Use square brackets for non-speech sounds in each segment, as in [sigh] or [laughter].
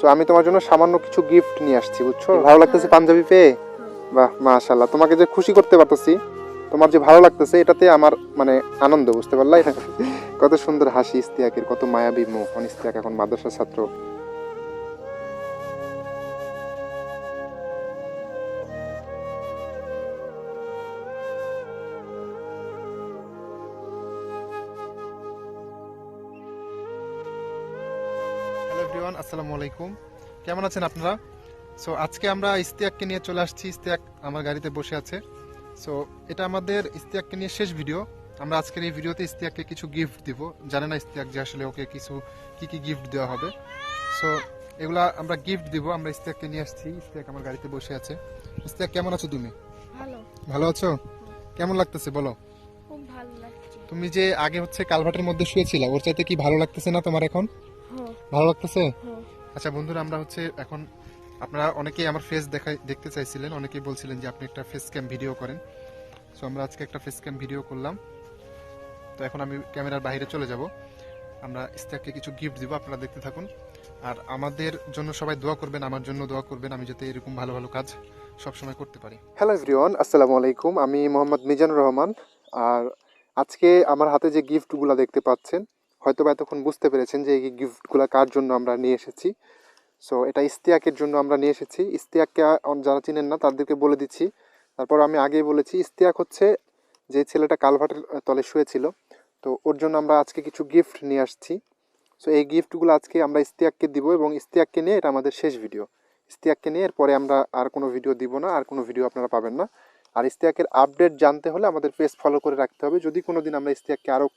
So আমি তোমার জন্য সামান্য কিছু গিফট নিয়ে আসছি, বুঝছ? ভালো লাগতেছে পাঞ্জাবি পেয়ে? বাহ মাশাল্লাহ তোমাকে যে খুশি করতে পারতেছি, তোমার যে ভালো লাগতেছে, এটাতে আমার মানে আনন্দ, বুঝতে পারলাই? [laughs] কত সুন্দর হাসি, ইস্তিয়াকের, কত মায়াবী মুখ। ইস্তিয়াক এখন মাদ্রাসার ছাত্র। এভরিওয়ান আসসালামু আলাইকুম। কেমন আছেন আপনারা? সো আজকে আমরা ইস্তিয়াককে নিয়ে চলে আসছি। ইস্তিয়াক আমার গাড়িতে বসে আছে। সো এটা আমাদের ইস্তিয়াককে নিয়ে শেষ ভিডিও আমরা আজকের এই ভিডিওতে ইস্তিয়াককে কিছু গিফট দিব। জানে না ইস্তিয়াক যে আসলে ওকে কিছু কি কি গিফট দেওয়া হবে। সো এগুলা আমরা গিফট দিব। আমরা ইস্তিয়াককে নিয়ে আসছি। ইস্তিয়াক আমার গাড়িতে বসে আছে। ইস্তিয়াক কেমন আছো তুমি? ভালো। ভালো আছো? কেমন লাগতেছে বলো? তুমি যে আগে হচ্ছে কালভার্টের মধ্যে শুয়েছিলা ওর চাইতে কি ভালো লাগতেছে না তোমার এখন? ভালো লাগতেছে? আচ্ছা বন্ধুরা, আমরা হচ্ছে এখন আপনারা অনেকেই আমার ফেস দেখাই, দেখতে চাইছিলেন, অনেকেই বলছিলেন যে আপনি একটা ফেস ক্যাম ভিডিও করেন। সো আমরা আজকে একটা ফেস ক্যাম ভিডিও করলাম। তো এখন আমি ক্যামেরার বাইরে চলে যাব। আমরা ইস্তাককে কিছু গিফট দিব, আপনারা দেখতে থাকুন। আর আমাদের জন্য সবাই দোয়া করবেন, আমার জন্য দোয়া করবেন, আমি যাতে এরকম ভালো ভালো কাজ সবসময় করতে পারি। হ্যালো এভরিওয়ান আসসালামু আলাইকুম। আমি মোহাম্মদ মিজানুর রহমান। আর আজকে আমার হাতে যে গিফটগুলো দেখতে পাচ্ছেন হয়তো বা এতক্ষণ বুঝতে পেরেছেন যে এই গিফটগুলো কার জন্য আমরা নিয়ে এসেছি। সো এটা ইস্তিয়াকের জন্য আমরা নিয়ে এসেছি। ইস্তিয়াককে যারা চিনেন না, তাদেরকে বলে দিচ্ছি। তারপর আমি আগেই বলেছি ইস্তিয়াক হচ্ছে যে ছেলেটা কালভার্টের তলে শুয়েছিল। তো ওর জন্য আমরা আজকে কিছু গিফট নিয়ে আসছি। সো এই গিফটগুলো আজকে আমরা ইস্তিয়াককে দিব এবং ইস্তিয়াককে নিয়ে এটা আমাদের শেষ ভিডিও। ইস্তিয়াককে নিয়ে এরপরে আমরা আর কোনো ভিডিও দিব না, আর কোনো ভিডিও আপনারা পাবেন না। আর ইস্তিয়াকের আপডেট জানতে হলে আমাদের পেজ ফলো করে রাখতে হবে। যদি কোনো দিন আমরা ইস্তিয়াককে আরও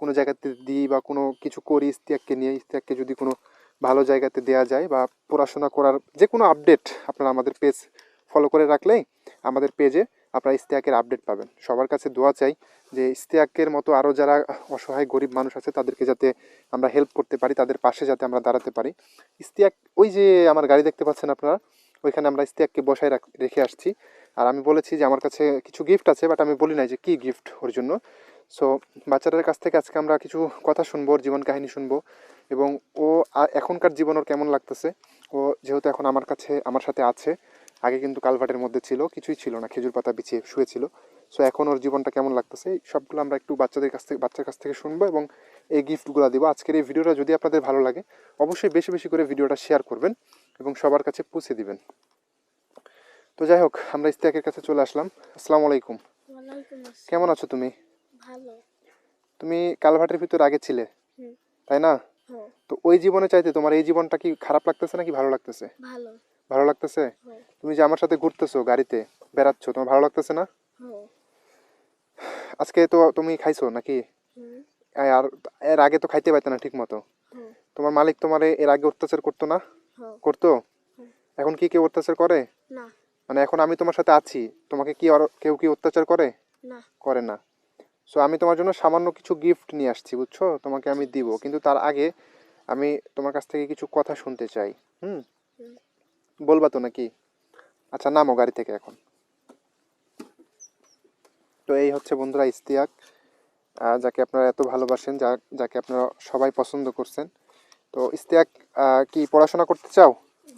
কোনো জায়গাতে দিই বা কোনো কিছু করি ইস্তিয়াককে নিয়ে ইস্তিয়াককে যদি কোনো ভালো জায়গাতে দেওয়া যায় বা পড়াশোনা করার যে কোনো আপডেট আপনারা আমাদের পেজ ফলো করে রাখলেই আমাদের পেজে আপনারা ইস্তিয়াকের আপডেট পাবেন। সবার কাছে দোয়া চাই যে ইস্তিয়াকের মতো আরও যারা অসহায় গরিব মানুষ আছে তাদেরকে যাতে আমরা হেল্প করতে পারি, তাদের পাশে যাতে আমরা দাঁড়াতে পারি। ইস্তিয়াক ওই যে আমার গাড়ি দেখতে পাচ্ছেন আপনারা, ওইখানে আমরা ইস্তিয়াককে বসায় রেখে আসছি। আর আমি বলেছি যে আমার কাছে কিছু গিফট আছে বাট আমি বলি নাই যে কী গিফট ওর জন্য। সো বাচ্চাদের কাছ থেকে আজকে আমরা কিছু কথা শুনব ওর জীবন কাহিনী শুনব এবং ও এখনকার জীবন ওর কেমন লাগতেছে? ও যেহেতু এখন আমার কাছে আমার সাথে আছে আগে কিন্তু কালভার্টের মধ্যে ছিল কিছুই ছিল না খেজুর পাতা বিছিয়ে শুয়েছিল সো এখন ওর জীবনটা কেমন লাগতেছে? এই সবগুলো আমরা একটু বাচ্চাদের কাছ থেকে বাচ্চার কাছ থেকে শুনব এবং এই গিফটগুলো দিব। আজকের এই ভিডিওটা যদি আপনাদের ভালো লাগে অবশ্যই বেশি বেশি করে ভিডিওটা শেয়ার করবেন এবং সবার কাছে পৌঁছে দিবেন। তো যাই হোক আমরা ইস্তিয়াকের কাছে চলে আসলাম। আসসালামু আলাইকুম। কেমন আছো তুমি? ভালো। তুমি কালভার্টের ভিতর আগে ছিলে তাই না? হ্যাঁ। তো ওই জীবনে চাইতে তোমার এই জীবনটা কি খারাপ লাগতেছে নাকি ভালো লাগতেছে? ভালো। ভালো লাগতেছে? হ্যাঁ। তুমি যে আমার সাথে ঘুরতেছো গাড়িতে বেড়াচ্ছ তোমার ভালো লাগতেছে না? হ্যাঁ। আজকে তো তুমি খাইছো নাকি? আর এর আগে তো খাইতে পাইতে না ঠিক মতো তোমার মালিক তোমার এর আগে অত্যাচার করতো না? করতো? এখন কি কেউ অত্যাচার করে? না। মানে এখন আমি তোমার সাথে আছি তোমাকে কি কেউ কি অত্যাচার করে? না। করে না। সো আমি তোমার জন্য সামান্য কিছু গিফট নিয়ে আসছি বুঝছ? তোমাকে আমি দিব। কিন্তু তার আগে আমি তোমার কাছ থেকে কিছু কথা শুনতে চাই। হুম। বলবা তো নাকি? আচ্ছা নামো গাড়ি থেকে এখন। তো এই হচ্ছে বন্ধুরা ইস্তিয়াক যাকে আপনারা এত ভালোবাসেন যা যাকে আপনারা সবাই পছন্দ করছেন। তো ইস্তিয়াক কি পড়াশোনা করতে চাও?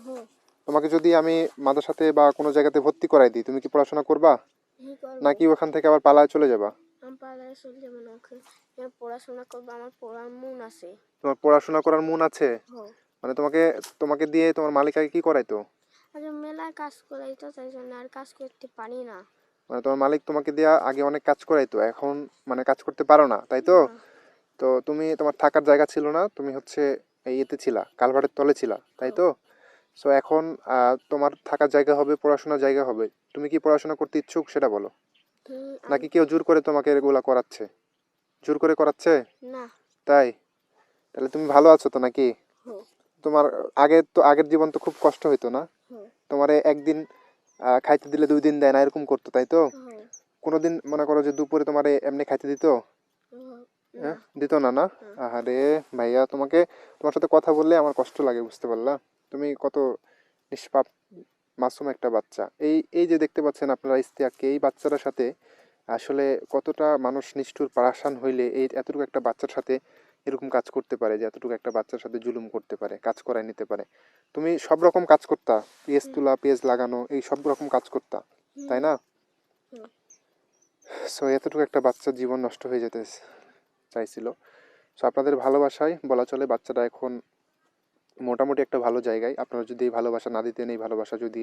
হ্যাঁ। তোমাকে যদি আমি মাদ্রাসাতে বা কোনো জায়গাতে ভর্তি করাই দিই তুমি কি পড়াশোনা করবা। নাকি ওখান থেকে আবার পালায় চলে যাবা? পাড়ায় চলে যাব না ওকে আমি পড়াশোনা করব আমার পড়ার মন আছে। তোমার পড়াশোনা করার মন আছে? মানে তোমাকে তোমাকে দিয়ে তোমার মালিক আগে কি করাইতো? আচ্ছা মেলায় কাজ করাই তো তাই জন্য আর কাজ করতে পারি না। মানে তোমার মালিক তোমাকে দিয়ে আগে অনেক কাজ করাইতো এখন মানে কাজ করতে পারো না তাই তো? তো তুমি তোমার থাকার জায়গা ছিল না তুমি হচ্ছে ইয়েতে ছিলা কালভার্টের তলে ছিলা তাই তো? সো এখন তোমার থাকার জায়গা হবে পড়াশোনার জায়গা হবে। তুমি কি পড়াশোনা করতে ইচ্ছুক সেটা বলো। নাকি কেউ জোর করে তোমাকে এগুলা করাচ্ছে? জোর করে করাচ্ছে? না। তাই? তাহলে তুমি ভালো আছো তো নাকি? তোমার আগে তো আগের জীবন তো খুব কষ্ট হইতো না? তোমারে একদিন খাইতে দিলে দুই দিন দেয় না এরকম করতো তাই তো? কোনোদিন মনে করো যে দুপুরে তোমারে এমনি খাইতে দিত? হ্যাঁ, হ্যাঁ দিত না না? আহারে ভাইয়া তোমাকে তোমার সাথে কথা বললে আমার কষ্ট লাগে বুঝতে পারলা? তুমি কত নিষ্পাপ মাসুম একটা বাচ্চা। এই এই যে দেখতে পাচ্ছেন আপনারা ইস্তিয়াককে এই বাচ্চাটার সাথে আসলে কতটা মানুষ নিষ্ঠুর পারাসান হইলে এই এতটুকু একটা বাচ্চার সাথে এরকম কাজ করতে পারে যে এতটুকু একটা বাচ্চার সাথে জুলুম করতে পারে কাজ করায় নিতে পারে। তুমি সব রকম কাজ করতা পেঁয়াজ তোলা পেঁয়াজ লাগানো এই সব রকম কাজ করতা তাই না? সো এতটুকু একটা বাচ্চার জীবন নষ্ট হয়ে যেতে চাইছিল। সো আপনাদের ভালোবাসায় বলা চলে বাচ্চাটা এখন মোটামুটি একটা ভালো জায়গায়। আপনারা যদি এই ভালোবাসা না দিতেন, এই ভালোবাসা যদি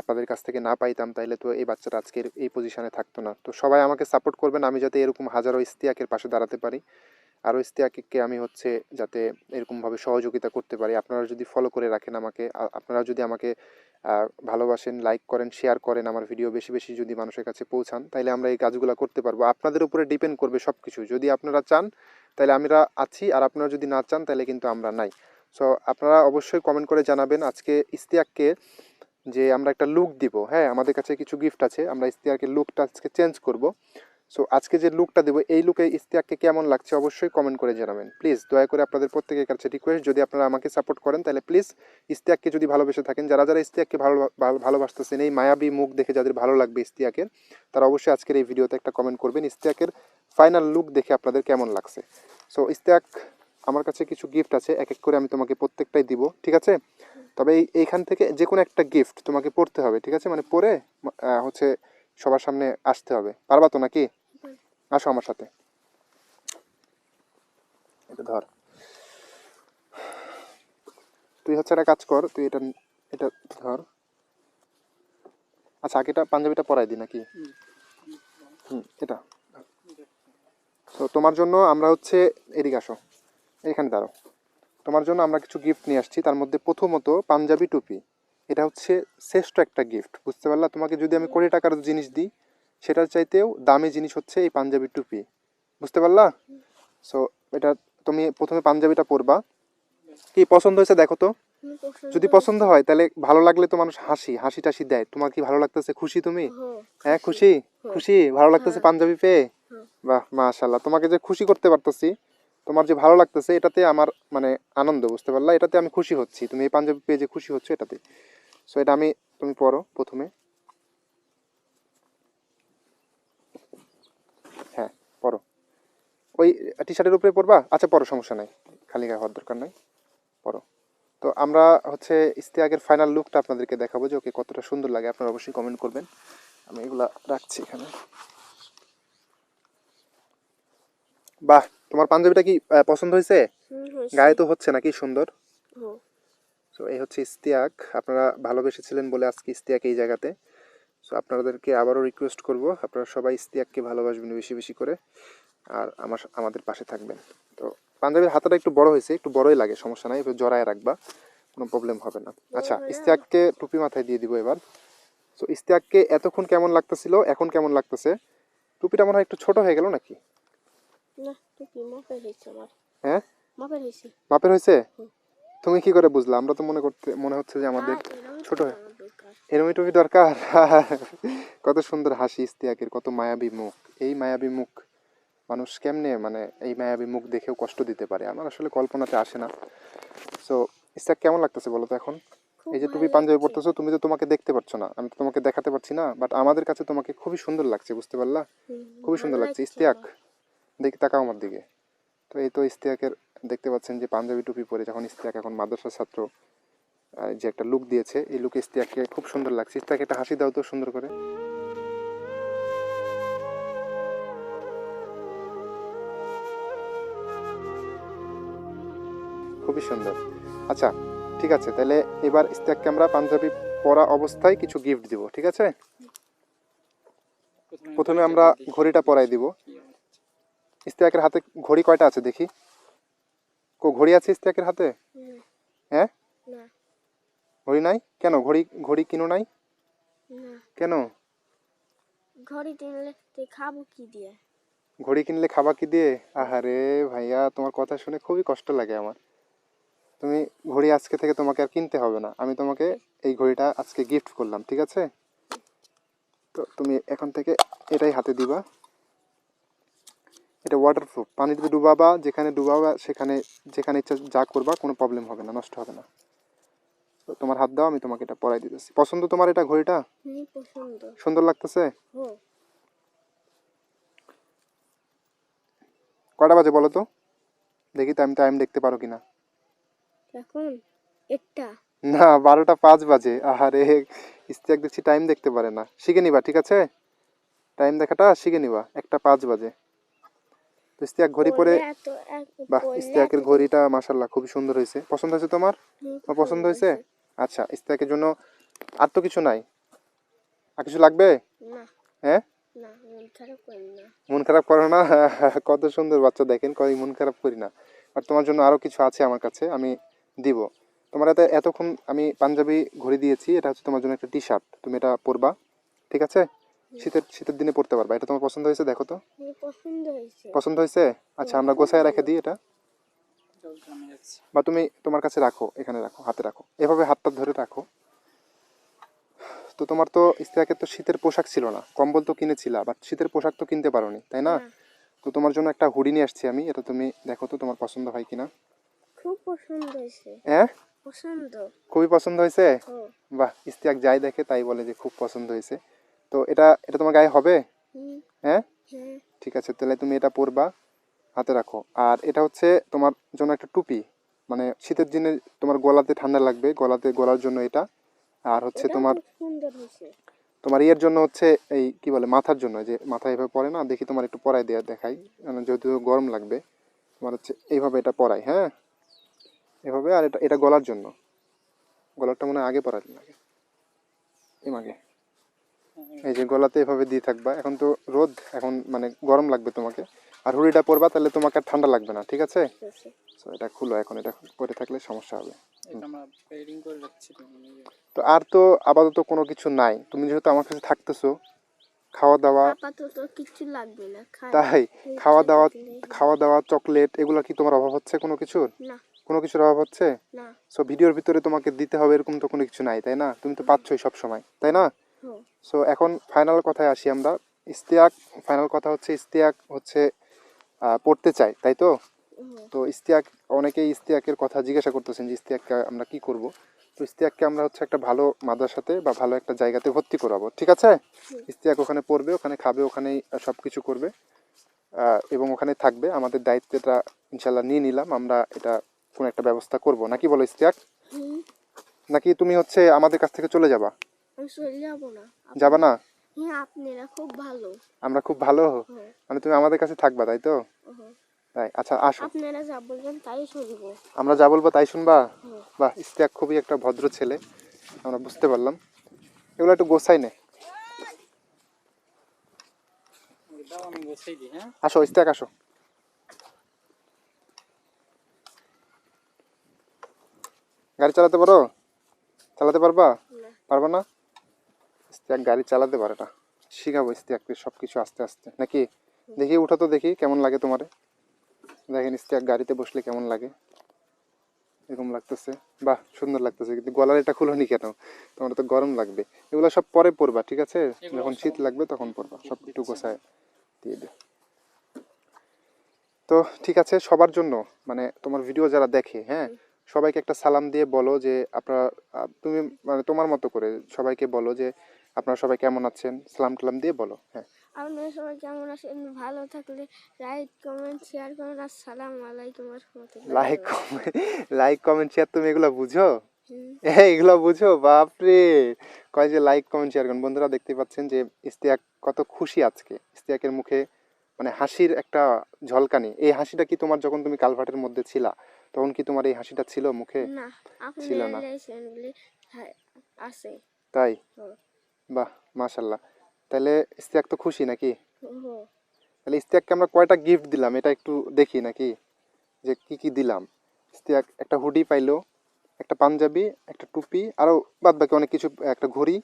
আপনাদের কাছ থেকে না পাইতাম তাহলে তো এই বাচ্চাটা আজকের এই পজিশনে থাকতো না। তো সবাই আমাকে সাপোর্ট করবেন, আমি যাতে এরকম হাজারো ইস্তিয়াকের পাশে দাঁড়াতে পারি। আরও ইস্তিয়াকে আমি হচ্ছে যাতে এরকমভাবে সহযোগিতা করতে পারি। আপনারা যদি ফলো করে রাখেন আমাকে আপনারা যদি আমাকে ভালোবাসেন লাইক করেন শেয়ার করেন আমার ভিডিও বেশি বেশি যদি মানুষের কাছে পৌঁছান তাহলে আমরা এই কাজগুলো করতে পারব। আপনাদের উপরে ডিপেন্ড করবে সব কিছু যদি আপনারা চান তাহলে আমরা আছি, আর আপনারা যদি না চান তাহলে কিন্তু আমরা নাই। সো আপনারা অবশ্যই কমেন্ট করে জানাবেন আজকে ইস্তিয়াককে যে আমরা একটা লুক দিব। হ্যাঁ আমাদের কাছে কিছু গিফট আছে, আমরা ইস্তিয়াকের লুকটা আজকে চেঞ্জ করব। সো আজকে যে লুকটা দেবো, এই লুকে ইস্তিয়াককে কেমন লাগছে অবশ্যই কমেন্ট করে জানাবেন। প্লিজ দয়া করে আপনাদের প্রত্যেকের কাছে রিকোয়েস্ট যদি আপনারা আমাকে সাপোর্ট করেন, তাহলে প্লিজ ইস্তিয়াককে যদি ভালোবেসে থাকেন, যারা যারা ইস্তিয়াককে ভালো, ভালো- ভালোবাসতেছেন, এই মায়াবী মুখ দেখে যাদের ভালো লাগবে ইস্তিয়াকের তারা অবশ্যই আজকের এই ভিডিওতে একটা কমেন্ট করবেন ইস্তিয়াকের ফাইনাল লুক দেখে আপনাদের কেমন লাগছে। সো ইস্তিয়াক আমার কাছে কিছু গিফট আছে এক এক করে আমি তোমাকে প্রত্যেকটাই দিব, ঠিক আছে? তবে এই, এইখান থেকে যে কোনো একটা গিফট তোমাকে পড়তে হবে, ঠিক আছে? মানে পরে হচ্ছে সবার সামনে আসতে হবে। পারবা তো নাকি? আসো আমার সাথে। এটা ধর। তুই হচ্ছে একটা কাজ কর, তুই এটা এটা ধর। আচ্ছা আগে এটা পাঞ্জাবিটা পরাই দি নাকি? হুম, এটা তো তোমার জন্য আমরা হচ্ছে, এদিকে আসো। এখানে দাঁড়াও। তোমার জন্য আমরা কিছু গিফট নিয়ে আসছি। তার মধ্যে প্রথমত পাঞ্জাবি টুপি। এটা হচ্ছে শ্রেষ্ঠ একটা গিফট বুঝতে পারলা? তোমাকে যদি আমি কোটি টাকার জিনিস দিই সেটার চাইতেও দামি জিনিস হচ্ছে এই পাঞ্জাবি টুপি। বুঝতে পারলা? সো এটা তুমি প্রথমে পাঞ্জাবিটা পরবা। কি পছন্দ হয়েছে দেখো তো। যদি পছন্দ হয় তাহলে ভালো লাগলে তো মানুষ হাসি হাসি টাসি দেয়। তোমার কি ভালো লাগতেছে? খুশি তুমি? হ্যাঁ খুশি। খুশি? ভালো লাগতেছে পাঞ্জাবি পেয়ে? হ্যাঁ। বাহ মাশাল্লাহ তোমাকে যে খুশি করতে পারতেছি তোমার যে ভালো লাগতেছে, এটাতে আমার মানে আনন্দ, বুঝতে পারলা? এটাতে আমি খুশি হচ্ছি। তুমি এই পাঞ্জাবি পেয়ে যে খুশি হচ্ছে এটাতে। সো এটা আমি, তুমি পড়ো প্রথমে। হ্যাঁ পড়ো ওই টি শার্টের উপরে পড়বা আচ্ছা পড়ো সমস্যা নাই। খালি গায়ে হওয়ার দরকার নাই। পড়ো তো আমরা হচ্ছে ইস্তিয়াকের ফাইনাল লুকটা আপনাদেরকে দেখাবো যে ওকে কতটা সুন্দর লাগে। আপনারা অবশ্যই কমেন্ট করবেন। আমি এগুলা রাখছি এখানে। বাহ! তোমার পাঞ্জাবিটা কি পছন্দ হয়েছে? গায়ে তো হচ্ছে নাকি সুন্দর? সো এই হচ্ছে ইস্তিয়াক আপনারা ভালোবেসেছিলেন বলে আজকে ইস্তিয়াক এই জায়গাতে। সো আপনাদেরকে আবারও রিকোয়েস্ট করব আপনারা সবাই ইস্তিয়াককে ভালোবাসবেন বেশি বেশি করে। আর আমার আমাদের পাশে থাকবেন। তো পাঞ্জাবির হাতাটা একটু বড় হয়েছে একটু বড়ই লাগে সমস্যা নাই একটু জড়ায় রাখবা কোনো প্রবলেম হবে না। আচ্ছা ইস্তিয়াককে টুপি মাথায় দিয়ে দিব এবার। সো ইস্তিয়াককে এতক্ষণ কেমন লাগতেছিল এখন কেমন লাগতেছে? টুপিটা মনে হয় একটু ছোট হয়ে গেল নাকি? না টুপি মাপের হয়েছে আমার। হ্যাঁ? মাপের হয়েছে মাপের হয়েছে তুমি কি করে বুঝলা? আমরা তো মনে করতে মনে হচ্ছে যে আমাদের ছোট টুপি দরকার। এরমই টুপি দরকার? [laughs] কত সুন্দর হাসি ইস্তিয়াকের কত মায়াবী মুখ। এই মায়াবী মুখ মানুষ কেমনে মানে এই মায়াবী মুখ দেখেও কষ্ট দিতে পারে? আমার আসলে কল্পনাতে আসে না। সো ইস্তিয়াক কেমন লাগতেছে বলো তো এখন? এই যে টুপি পাঞ্জাবি। পরতেছো তুমি তো তোমাকে দেখতে পাচ্ছ না। আমি তো তোমাকে দেখাতে পারছি না বাট আমাদের কাছে তোমাকে খুবই সুন্দর লাগছে বুঝতে পারলা? খুবই সুন্দর লাগছে। ইস্তিয়াক। দেখি তাকাও আমার দিকে। তো এই তো ইস্তিয়াকের দেখতে পাচ্ছেন যে পাঞ্জাবি টুপি পরে যখন ইস্তিয়াক এখন মাদ্রাসার ছাত্র যে একটা লুক দিয়েছে, এই লুকে ইস্তিয়াককে খুব সুন্দর লাগছে। ইস্তিয়াক একটা হাসি দাও তো সুন্দর করে। খুবই সুন্দর। আচ্ছা ঠিক আছে, তাহলে এবার ইস্তিয়াককে আমরা পাঞ্জাবি পরা অবস্থায় কিছু গিফট দিব, ঠিক আছে? প্রথমে আমরা ঘড়িটা পরাই দিব। ইস্তিয়াকের হাতে ঘড়ি কয়টা আছে দেখি? কো ঘড়ি আছে ইস্তিয়াকের হাতে? হ্যাঁ? না। ঘড়ি নাই? কেন? ঘড়ি ঘড়ি কিনো নাই? না। কেন? ঘড়ি কিনলে খাব কি দিয়ে? ঘড়ি কিনলে খাবা কি দিয়ে? আহারে ভাইয়া তোমার কথা শুনে খুবই কষ্ট লাগে আমার। তুমি ঘড়ি আজকে থেকে তোমাকে আর কিনতে হবে না। আমি তোমাকে এই ঘড়িটা আজকে গিফট করলাম ঠিক আছে? তো তুমি এখন থেকে এটাই হাতে দিবা। এটা ওয়াটারপ্রুফ পানিতে ডুবাবা যেখানে ডুবাবা সেখানে যেখানে ইচ্ছা যা করবা কোনো প্রবলেম হবে না নষ্ট হবে না। তো তোমার হাত দাও আমি তোমাকে এটা পরাই দিতেছি। পছন্দ তোমার এটা ঘড়িটা? সুন্দর লাগতেছে? কটা বাজে বলো তো? দেখি টাইম টাইম দেখতে পারো কিনা। এখন একটা। না বারোটা পাঁচ বাজে। আহারে ইস্তিয়াক দেখছি টাইম দেখতে পারে না। শিখে নিবা ঠিক আছে? টাইম দেখাটা শিখে নিবা। একটা পাঁচ বাজে। তো ইস্তিয়াক ঘড়ি পরে বাহ ইস্তিয়াকের ঘড়িটা মাশাল্লাহ খুবই সুন্দর হয়েছে। পছন্দ হয়েছে তোমার? তোমার পছন্দ হয়েছে? আচ্ছা ইস্তিয়াকের জন্য আর তো কিছু নাই। আর কিছু লাগবে? হ্যাঁ? মন খারাপ করি না। [laughs] কত সুন্দর বাচ্চা দেখেন কই মন খারাপ করি না। আর তোমার জন্য আরও কিছু আছে আমার কাছে আমি দিব। তোমার এত এতক্ষণ আমি পাঞ্জাবি ঘড়ি দিয়েছি এটা হচ্ছে তোমার জন্য একটা টি শার্ট তুমি এটা পরবা ঠিক আছে? শীতের শীতের দিনে পরতে পারবা। এটা তোমার পছন্দ হয়েছে? দেখো তো। পছন্দ হয়েছে। পছন্দ হয়েছে? আচ্ছা আমরা গোছায় রেখে দিই এটা। বা তুমি তোমার কাছে রাখো এখানে রাখো হাতে রাখো। এভাবে হাতটা ধরে রাখো। তো তোমার তো ইস্তিয়াকের তো শীতের পোশাক ছিল না। কম্বল তো কিনেছিলা বাট শীতের পোশাক তো কিনতে পারোনি তাই না? না, তো তোমার জন্য একটা হুডি নিয়ে আসছি আমি। এটা তুমি দেখো তো তোমার পছন্দ হয় কিনা। খুব পছন্দ হয়েছে। হ্যাঁ? পছন্দ। খুবই পছন্দ হয়েছে? বাহ ইস্তিয়াক যাই দেখে তাই বলে যে খুব পছন্দ হয়েছে। তো এটা এটা তোমার গায়ে হবে? হ্যাঁ? হ্যাঁ। ঠিক আছে তাহলে তুমি এটা পরবা হাতে রাখো। আর এটা হচ্ছে তোমার জন্য একটা টুপি। মানে শীতের দিনে তোমার গলাতে ঠান্ডা লাগবে গলাতে গলার জন্য এটা। আর হচ্ছে তোমার তোমার ইয়ের জন্য হচ্ছে এই কি বলে মাথার জন্য যে মাথায় এভাবে পরে না দেখি তোমার একটু পরাই দেওয়া দেখাই। মানে যদিও গরম লাগবে তোমার হচ্ছে এইভাবে এটা পরাই হ্যাঁ? এভাবে আর এটা এটা গলার জন্য। গলারটা মনে হয় আগে পরাই লাগে। এম আগে এই যে গলাতে এভাবে দিয়ে থাকবা। এখন তো রোদ এখন মানে গরম লাগবে তোমাকে। আর হুড়িটা পরবা তাহলে তোমাকে আর ঠান্ডা লাগবে না ঠিক আছে? এটা খুলো এখন এটা পরে থাকলে সমস্যা হবে। এটা আমরা পেয়ারিং করে রাখছি তো আর তো আপাতত কোনো কিছু নাই। তুমি যেহেতু আমার কাছে থাকতেছো খাওয়া দাওয়া কিছু লাগবে না তাই খাওয়া দাওয়া খাওয়া দাওয়া চকলেট এগুলো কি তোমার অভাব হচ্ছে কোনো কিছুর? না। কোনো কিছুর অভাব হচ্ছে? না। সো ভিডিওর ভিতরে তোমাকে দিতে হবে এরকম তো কোনো কিছু নাই তাই না? তুমি তো পাচ্ছই সব সময় তাই না? সো এখন ফাইনাল কথায় আসি আমরা। ইস্তিয়াক ফাইনাল কথা হচ্ছে ইস্তিয়াক হচ্ছে পড়তে চাই তাই তো? তো ইস্তিয়াক অনেকেই ইস্তিয়াকের কথা জিজ্ঞাসা করতেছেন যে ইস্তিয়াককে আমরা কি করব? তো ইস্তিয়াককে আমরা হচ্ছে একটা ভালো মাদ্রাসাতে বা ভালো একটা জায়গাতে ভর্তি করাবো। ঠিক আছে? ইস্তিয়াক ওখানে পড়বে ওখানে খাবে ওখানেই সব কিছু করবে এবং ওখানে থাকবে। আমাদের দায়িত্বটা ইনশাল্লাহ নিয়ে নিলাম। আমরা এটা কোনো একটা ব্যবস্থা করব। নাকি বলো ইস্তিয়াক নাকি তুমি হচ্ছে আমাদের কাছ থেকে চলে যাবা? আমি চলে যাব না। যাবা না? হ্যাঁ আপনারা খুব ভালো। আমরা খুব ভালো? মানে তুমি আমাদের কাছে থাকবা তাই তো? তাই আচ্ছা আসো। আপনারা যা বলবেন তাই শুনব। আমরা যা বলব তাই শুনবা? বাহ ইস্তিয়াক খুবই একটা ভদ্র ছেলে আমরা বুঝতে পারলাম। এগুলো একটু গোছাই নে। দাও আমি গোছাই দিই হ্যাঁ? আসো ইস্তিয়াক আসো। গাড়ি চালাতে পারো? চালাতে পারবা? পারবা না? ইস্তিয়াক গাড়ি চালাতে পারে না। শিখাবো ইস্তিয়াককে সব কিছু আস্তে আস্তে। নাকি? দেখি উঠো তো দেখি কেমন লাগে তোমারে? দেখেন ইস্তিয়াক গাড়িতে বসলে কেমন লাগে? এরকম লাগতেছে। বাহ সুন্দর লাগতেছে কিন্তু। গলার এটা খুলোনি কেন? তোমার তো গরম লাগবে। এগুলো সব পরে পরবা ঠিক আছে? যখন শীত লাগবে তখন পরবা। সব একটু গোছায় দিয়ে দে তো ঠিক আছে সবার জন্য মানে তোমার ভিডিও যারা দেখে হ্যাঁ? সবাইকে একটা সালাম দিয়ে বলো যে আপনারা তুমি মানে তোমার মতো করে সবাইকে বলো যে আপনারা সবাই কেমন আছেন? সালাম টালাম দিয়ে বলো হ্যাঁ। আপনারা সবাই কেমন আছেন? ভালো থাকলে লাইক কমেন্ট শেয়ার করুন। আসসালামু আলাইকুম রহমতুল্লাহ। Like comment like comment share তুমি এগুলো বুঝো? হ্যাঁ এগুলো বুঝো বাপরে! কয় যে লাইক কমেন্ট শেয়ার করুন। বন্ধুরা দেখতে পাচ্ছেন যে ইস্তিয়াক কত খুশি আজকে। ইস্তিয়াকের মুখে মানে হাসির একটা ঝলকানি। এই হাসিটা কি তোমার যখন তুমি কালভার্টের মধ্যে ছিলা তখন কি তোমার এই হাসিটা ছিল মুখে? ছিল না। তাই? বাহ মাশাল্লাহ তাহলে ইস্তিয়াক তো খুশি নাকি? হো তাহলে ইস্তিয়াককে আমরা কয়টা গিফট দিলাম এটা একটু দেখি নাকি? যে কি কি দিলাম? ইস্তিয়াক একটা হুডি পাইলো একটা পাঞ্জাবি একটা টুপি আরও বাদ বাকি অনেক কিছু একটা ঘড়ি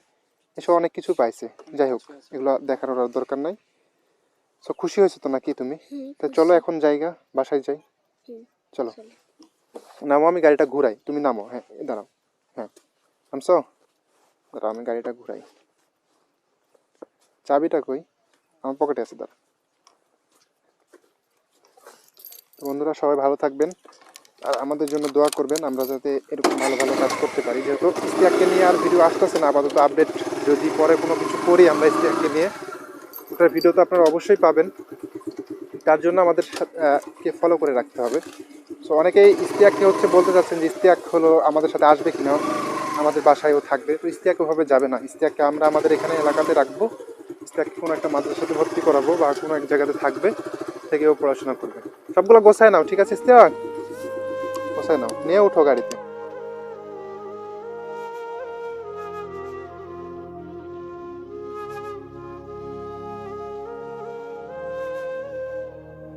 এসব অনেক কিছু পাইছে। যাই হোক এগুলো দেখানোর আর দরকার নাই। সো খুশি হয়েছে তো নাকি তুমি? তো চলো এখন জায়গা বাসায় যাই। চলো। চলো। নামো আমি গাড়িটা ঘুরাই। তুমি নামো হ্যাঁ দাঁড়াও। হ্যাঁ নামছো? দাঁড়াও আমি গাড়িটা ঘুরাই। চাবিটা কই? আমার পকেটে আছে দাঁড়া। তো বন্ধুরা সবাই ভালো থাকবেন আর আমাদের জন্য দোয়া করবেন। আমরা যাতে এরকম ভালো ভালো কাজ করতে পারি। যেহেতু ইস্তিয়াককে নিয়ে আর ভিডিও আসতেছে না আপাতত আপডেট যদি পরে কোনো কিছু করি আমরা ইস্তিয়াককে নিয়ে। ওটার ভিডিও তো আপনারা অবশ্যই পাবেন। তার জন্য আমাদের সাথে, কে ফলো করে রাখতে হবে। সো অনেকেই ইস্তিয়াককে হচ্ছে বলতে চাচ্ছেন যে ইস্তিয়াক হলো আমাদের সাথে আসবে কিনা? আমাদের বাসায়ও থাকবে। তো ইস্তিয়াক ওভাবে যাবে না। ইস্তিয়াককে আমরা আমাদের এখানে এলাকাতে রাখব। ইস্তিয়াককে কোনো একটা মাদ্রাসাতে ভর্তি করাবো বা কোনো এক জায়গাতে থাকবে থেকেও পড়াশোনা করবে। সবগুলো গোছায় নাও, ঠিক আছে ইস্তিয়াক গোছায় নাও, নিয়ে উঠো গাড়িতে।